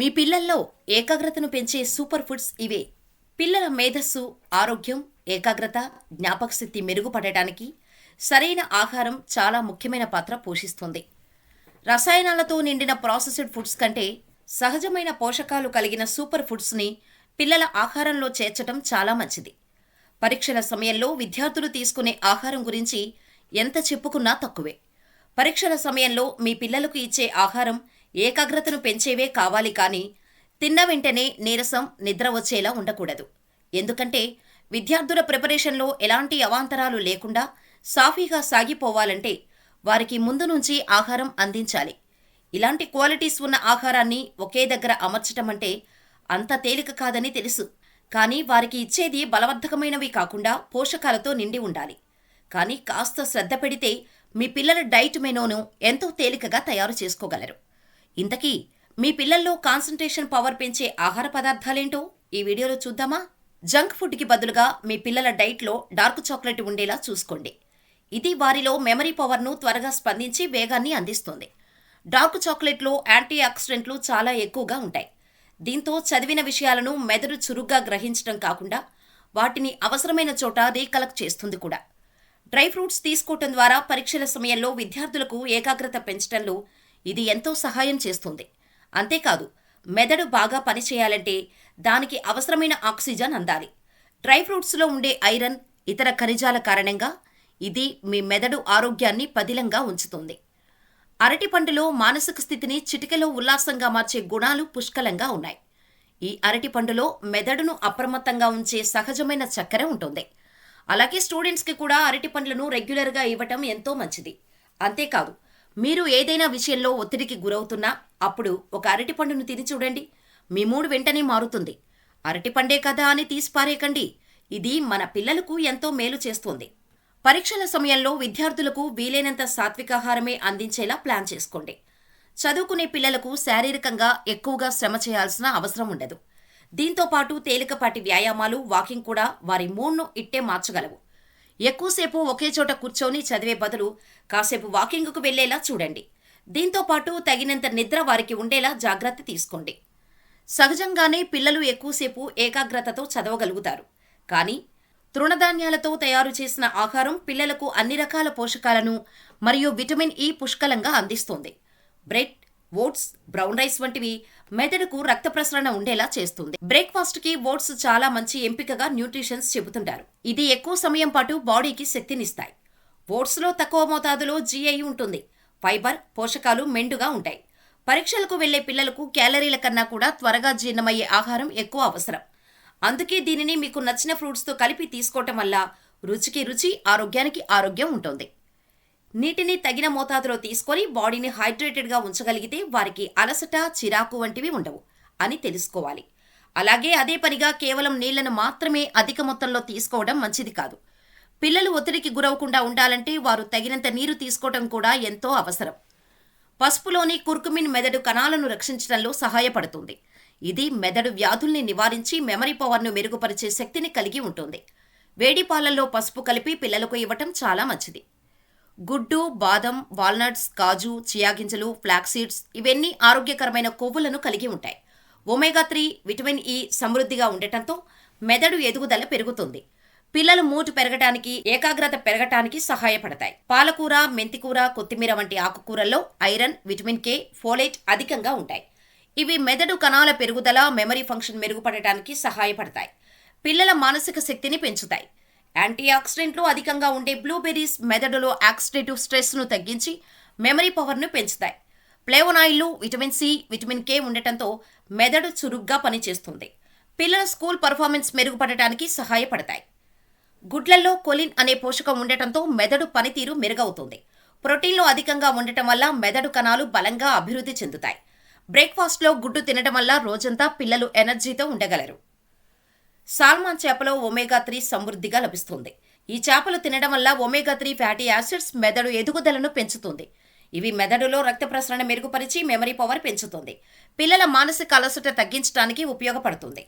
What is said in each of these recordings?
మీ పిల్లల్లో ఏకాగ్రతను పెంచే సూపర్ ఫుడ్స్ ఇవే. పిల్లల మేధస్సు ఆరోగ్యం ఏకాగ్రత జ్ఞాపకశక్తి మెరుగుపడటానికి సరైన ఆహారం చాలా ముఖ్యమైన పాత్ర పోషిస్తుంది. రసాయనాలతో నిండిన ప్రాసెస్డ్ ఫుడ్స్ కంటే సహజమైన పోషకాలు కలిగిన సూపర్ ఫుడ్స్ని పిల్లల ఆహారంలో చేర్చటం చాలా మంచిది. పరీక్షల సమయంలో విద్యార్థులు తీసుకునే ఆహారం గురించి ఎంత చెప్పుకున్నా తక్కువే. పరీక్షల సమయంలో మీ పిల్లలకు ఇచ్చే ఆహారం ఏకాగ్రతను పెంచేవే కావాలి కానీ తిన్న వెంటనే నీరసం నిద్ర వచ్చేలా ఉండకూడదు. ఎందుకంటే విద్యార్థుల ప్రిపరేషన్లో ఎలాంటి అవాంతరాలు లేకుండా సాఫీగా సాగిపోవాలంటే వారికి ముందు నుంచి ఆహారం అందించాలి. ఇలాంటి క్వాలిటీస్ ఉన్న ఆహారాన్ని ఒకే దగ్గర అమర్చటం అంటే అంత తేలిక కాదని తెలుసు. కానీ వారికి ఇచ్చేది బలవర్ధకమైనవి కాకుండా పోషకాలతో నిండి ఉండాలి. కానీ కాస్త శ్రద్ధ పెడితే మీ పిల్లల డైట్ మెనూను ఎంతో తేలికగా తయారు చేసుకోగలరు. ఇంతకీ మీ పిల్లల్లో కాన్సంట్రేషన్ పవర్ పెంచే ఆహార పదార్థాలేంటో ఈ వీడియోలో చూద్దామా? జంక్ ఫుడ్కి బదులుగా మీ పిల్లల డైట్లో డార్క్ చాక్లెట్ ఉండేలా చూసుకోండి. ఇది వారిలో మెమరీ పవర్ను త్వరగా స్పందించి వేగాన్ని అందిస్తుంది. డార్క్ చాక్లెట్లో యాంటీ ఆక్సిడెంట్లు చాలా ఎక్కువగా ఉంటాయి. దీంతో చదివిన విషయాలను మెదడు చురుగ్గా గ్రహించడం కాకుండా వాటిని అవసరమైన చోట రీకలెక్ట్ చేస్తుంది కూడా. డ్రై ఫ్రూట్స్ తీసుకోవటం ద్వారా పరీక్షల సమయంలో విద్యార్థులకు ఏకాగ్రత పెంచడంలో ఇది ఎంతో సహాయం చేస్తుంది. అంతేకాదు మెదడు బాగా పనిచేయాలంటే దానికి అవసరమైన ఆక్సిజన్ అందాలి. డ్రై ఫ్రూట్స్లో ఉండే ఐరన్ ఇతర ఖనిజాల కారణంగా ఇది మీ మెదడు ఆరోగ్యాన్ని పదిలంగా ఉంచుతుంది. అరటి పండులో మానసిక స్థితిని చిటికెలో ఉల్లాసంగా మార్చే గుణాలు పుష్కలంగా ఉన్నాయి. ఈ అరటి పండులో మెదడును అప్రమత్తంగా ఉంచే సహజమైన చక్కెర ఉంటుంది. అలాగే స్టూడెంట్స్కి కూడా అరటి పండ్లను రెగ్యులర్గా ఇవ్వటం ఎంతో మంచిది. అంతేకాదు మీరు ఏదైనా విషయంలో ఒత్తిడికి గురవుతున్నా అప్పుడు ఒక అరటి పండును తిని చూడండి. మీ మూడు వెంటనే మారుతుంది. అరటి పండే కదా అని తీసిపారేకండి ఇది మన పిల్లలకు ఎంతో మేలు చేస్తుంది. పరీక్షల సమయంలో విద్యార్థులకు వీలైనంత సాత్వికాహారమే అందించేలా ప్లాన్ చేసుకోండి. చదువుకునే పిల్లలకు శారీరకంగా ఎక్కువగా శ్రమ చేయాల్సిన అవసరం ఉండదు. దీంతో పాటు తేలికపాటి వ్యాయామాలు వాకింగ్ కూడా వారి మూడ్ను ఇట్టే మార్చగలవు. ఎక్కువసేపు ఒకే చోట కూర్చొని చదివే బదులు కాసేపు వాకింగ్కు వెళ్ళేలా చూడండి. దీంతో పాటు తగినంత నిద్ర వారికి ఉండేలా జాగ్రత్త తీసుకోండి. సహజంగానే పిల్లలు ఎక్కువసేపు ఏకాగ్రతతో చదవగలుగుతారు. కానీ తృణధాన్యాలతో తయారు చేసిన ఆహారం పిల్లలకు అన్ని రకాల పోషకాలను మరియు విటమిన్ ఇ పుష్కలంగా అందిస్తుంది. బ్రెడ్ ఓట్స్ బ్రౌన్ రైస్ వంటివి మెదడుకు రక్త ప్రసరణ ఉండేలా చేస్తుంది. బ్రేక్ఫాస్ట్కి ఓట్స్ చాలా మంచి ఎంపికగా న్యూట్రిషన్స్ చెబుతుంటారు. ఇది ఎక్కువ సమయం పాటు బాడీకి శక్తినిస్తాయి. ఓట్స్లో తక్కువ మోతాదులో జీఐ ఉంటుంది. ఫైబర్ పోషకాలు మెండుగా ఉంటాయి. పరీక్షలకు వెళ్ళే పిల్లలకు క్యాలరీల కన్నా కూడా త్వరగా జీర్ణమయ్యే ఆహారం ఎక్కువ అవసరం. అందుకే దీనిని మీకు నచ్చిన ఫ్రూట్స్తో కలిపి తీసుకోవటం వల్ల రుచికి రుచి ఆరోగ్యానికి ఆరోగ్యం ఉంటుంది. నీటిని తగిన మోతాదులో తీసుకొని బాడీని హైడ్రేటెడ్గా ఉంచగలిగితే వారికి అలసట చిరాకు వంటివి ఉండవు అని తెలుసుకోవాలి. అలాగే అదే పనిగా కేవలం నీళ్ళను మాత్రమే అధిక మొత్తంలో తీసుకోవడం మంచిది కాదు. పిల్లలు ఒత్తిడికి గురవకుండా ఉండాలంటే వారు తగినంత నీరు తీసుకోవడం కూడా ఎంతో అవసరం. పసుపులోని కుర్కుమిన్ మెదడు కణాలను రక్షించడంలో సహాయపడుతుంది. ఇది మెదడు వ్యాధుల్ని నివారించి మెమరీ పవర్ను మెరుగుపరిచే శక్తిని కలిగి ఉంటుంది. వేడి పాలల్లో పసుపు కలిపి పిల్లలకు ఇవ్వటం చాలా మంచిది. గుడ్డు బాదం వాల్నట్స్ కాజు చియా గింజలు ఫ్లాక్ సీడ్స్ ఇవన్నీ ఆరోగ్యకరమైన కొవ్వులను కలిగి ఉంటాయి. ఒమేగా త్రీ విటమిన్ ఇ సమృద్ధిగా ఉండటంతో మెదడు ఎదుగుదల పెరుగుతుంది. పిల్లలు మూటు పెరగటానికి ఏకాగ్రత పెరగటానికి సహాయపడతాయి. పాలకూర మెంతికూర కొత్తిమీర వంటి ఆకుకూరల్లో ఐరన్ విటమిన్ కే ఫోలేట్ అధికంగా ఉంటాయి. ఇవి మెదడు కణాల పెరుగుదల మెమరీ ఫంక్షన్ మెరుగుపడటానికి సహాయపడతాయి. పిల్లల మానసిక శక్తిని పెంచుతాయి. యాంటీ ఆక్సిడెంట్లు అధికంగా ఉండే బ్లూబెర్రీస్ మెదడులో ఆక్సిడేటివ్ స్ట్రెస్ను తగ్గించి మెమరీ పవర్ను పెంచుతాయి. ప్లేవనాయిల్లు విటమిన్ సి విటమిన్ కే ఉండటంతో మెదడు చురుగ్గా పనిచేస్తుంది. పిల్లల స్కూల్ పర్ఫార్మెన్స్ మెరుగుపడటానికి సహాయపడతాయి. గుడ్లల్లో కొలిన్ అనే పోషకం ఉండటంతో మెదడు పనితీరు మెరుగవుతుంది. ప్రోటీన్లు అధికంగా ఉండటం వల్ల మెదడు కణాలు బలంగా అభివృద్ధి చెందుతాయి. బ్రేక్ఫాస్ట్లో గుడ్డు తినడం వల్ల రోజంతా పిల్లలు ఎనర్జీతో ఉండగలరు. సాల్మాన్ చేపలో ఒమేగా త్రీ సమృద్ధిగా లభిస్తుంది. ఈ చేపలు తినడం వల్ల ఒమేగా త్రీ ఫ్యాటీ యాసిడ్స్ మెదడు ఎదుగుదలను పెంచుతుంది. ఇవి మెదడులో రక్త ప్రసరణ మెరుగుపరిచి మెమరీ పవర్ పెంచుతుంది. పిల్లల మానసిక అలసట తగ్గించడానికి ఉపయోగపడుతుంది.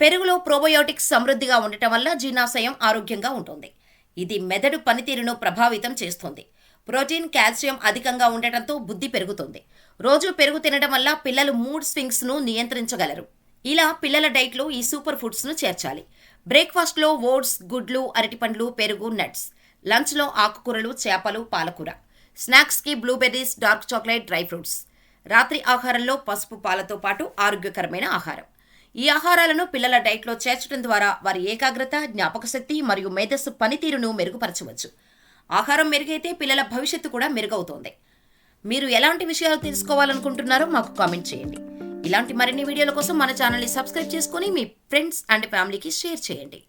పెరుగులో ప్రోబయోటిక్స్ సమృద్ధిగా ఉండటం వల్ల జీర్ణాశయం ఆరోగ్యంగా ఉంటుంది. ఇది మెదడు పనితీరును ప్రభావితం చేస్తుంది. ప్రోటీన్ కాల్షియం అధికంగా ఉండటంతో బుద్ధి పెరుగుతుంది. రోజు పెరుగు తినడం వల్ల పిల్లలు మూడ్ స్వింగ్స్ను నియంత్రించగలరు. ఇలా పిల్లల డైట్లో ఈ సూపర్ ఫుడ్స్ను చేర్చాలి. బ్రేక్ఫాస్ట్లో ఓట్స్ గుడ్లు అరటిపండ్లు పెరుగు నట్స్. లంచ్లో ఆకుకూరలు చేపలు పాలకూర. స్నాక్స్కి blueberries dark chocolate dry fruits. రాత్రి ఆహారంలో పసుపు పాలతో పాటు ఆరోగ్యకరమైన ఆహారం. ఈ ఆహారాలను పిల్లల డైట్లో చేర్చడం ద్వారా వారి ఏకాగ్రత జ్ఞాపకశక్తి మరియు మేధస్సు పనితీరును మెరుగుపరచవచ్చు. ఆహారం మెరుగైతే పిల్లల భవిష్యత్తు కూడా మెరుగవుతోంది. మీరు ఎలాంటి విషయాలు తెలుసుకోవాలనుకుంటున్నారో మాకు కామెంట్ చేయండి. ఇలాంటి మరిన్ని వీడియోల కోసం మన ఛానల్ని సబ్స్క్రైబ్ చేసుకొని మీ ఫ్రెండ్స్ అండ్ ఫ్యామిలీకి షేర్ చేయండి.